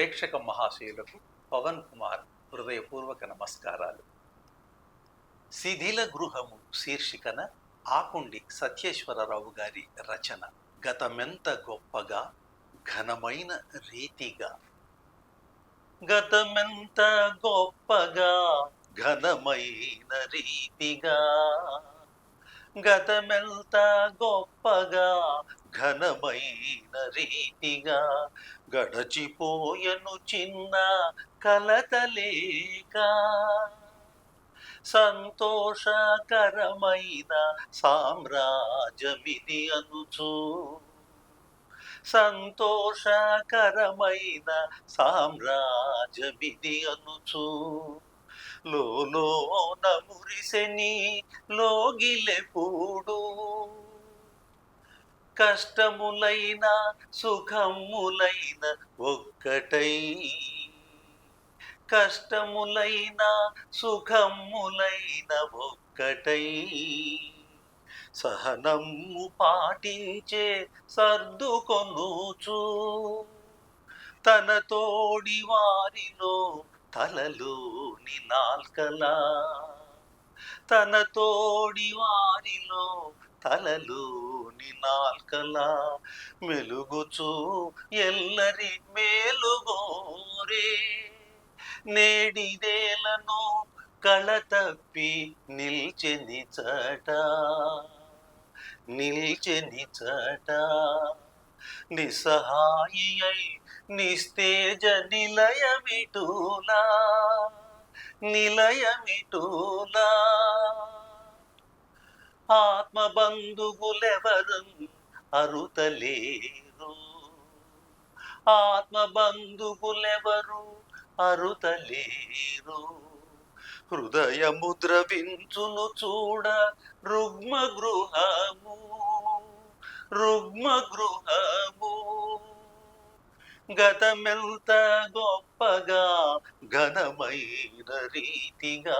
ప్రేక్షక మహాశయులకు పవన్ కుమార్ హృదయపూర్వక నమస్కారాలు. శిథిల గృహము శీర్షికన ఆకుండి సత్యేశ్వరరావు గారి రచన గతమెంత గొప్పగా ఘనమైన రీతిగా. గతమెంత గొప్పగా ఘనమైన రీతిగా. గతమెంత గొప్పగా ఘనమైన రీతిగా. గడచిపోయను చిన్న కలతలేక సంతోషకరమైన సామ్రాజ్యమిది అనుచు. సంతోషకరమైన సామ్రాజ్యమిది అనుచు. లోన మురిసెని లోగిలెప్పుడు కష్టములైన సుఖములైన ఒక్కటై. కష్టములైన సుఖములైన ఒక్కటై. సహనము పాటించే సర్దుకొనుచు తన తోడి వారిలో దేవుని నాల్కలా. తన తోడి వారిలో తలలోని నాల్కలా. మెలుగుచు ఎల్లరి మేలుగోరే. నేడిదేలను కళతప్పి నిల్చెని చట. నిల్చెని చట. నిస్సహాయి నిస్తేజ నిలయమిటూలా నిలయమిటూలా? ఆత్మబంధువులెవరం అరుతలేరు. ఆత్మబంధువులెవరు అరుతలేరు. హృదయము ద్రవించును చూడ రుగ్మ గృహము రుగ్మ గృహము గతమెంత గొప్పగా ఘనమైన రీతిగా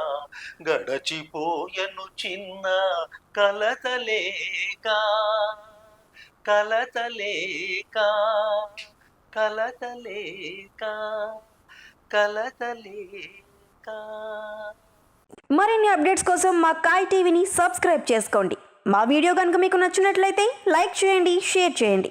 గడచిపోయను చిన్న కలతలేక కలతలేక కలతలేక కలతలేక మరిన్ని అప్డేట్స్ కోసం మా కాయ్ టీవీని సబ్స్క్రైబ్ చేసుకోండి. మా వీడియో కనుక మీకు నచ్చినట్లయితే లైక్ చేయండి షేర్ చేయండి.